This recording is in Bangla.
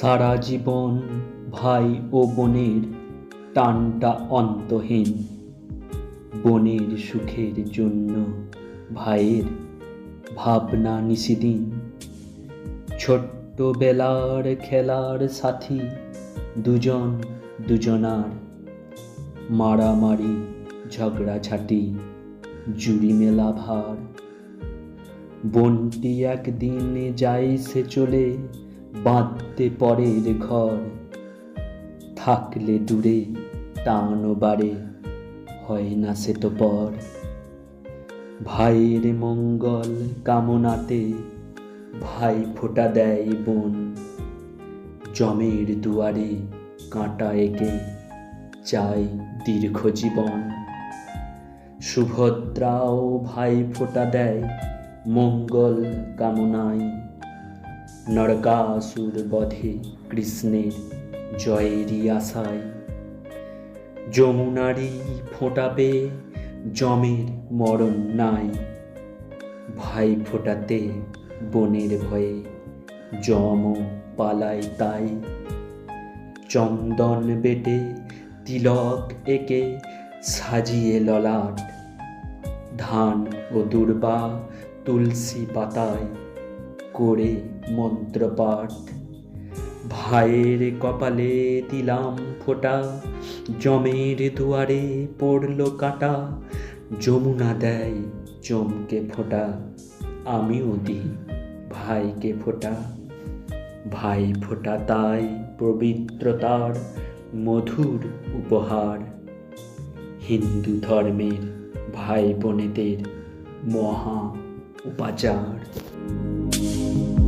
সারা জীবন ভাই ও বোনের টানটা অন্তহীন। বোনের সুখের জন্য ভাইয়ের ভাবনা নিশিদিন ছোট্টবেলার খেলার সাথী দুজন দুজনার মারামারি, ঝগড়াঝাটি, জুড়ি মেলা ভার। বনটি একদিন যায় সে চলে বাঁধতে পরের ঘর। থাকলে দূরে টানো বাড়ে, হয় না সে তো পর। ভাইয়ের মঙ্গল কামনাতে ভাই ফোঁটা দেয় বোন। জমের দুয়ারে কাঁটা এঁকে চাই দীর্ঘ জীবন। সুভদ্রাও ভাই ফোঁটা দেয় মঙ্গল কামনায়। নরকাসুর বধে কৃষ্ণের জয়েরই আশায়। যমুনারি ফোঁটাবে জমের মরণ নাই। ভাই ফোটাতে বনের ভয়ে জম পালায় তাই। চন্দন বেটে তিলক একে সাজিয়ে ললাট। ধান ও দুর্বা তুলসী পাতায় করে মন্ত্রপাঠ। ভাইয়ের কপালে দিলাম ফোঁটা, জমের দুয়ারে পড়ল কাটা, যমুনা দেয় চমকে ফোঁটা, আমিও দিই ভাইকে ফোঁটা। ভাই ফোঁটা তাই পবিত্রতার মধুর উপহার। হিন্দু ধর্মের ভাই বোনেদের মহা উপাচার। you.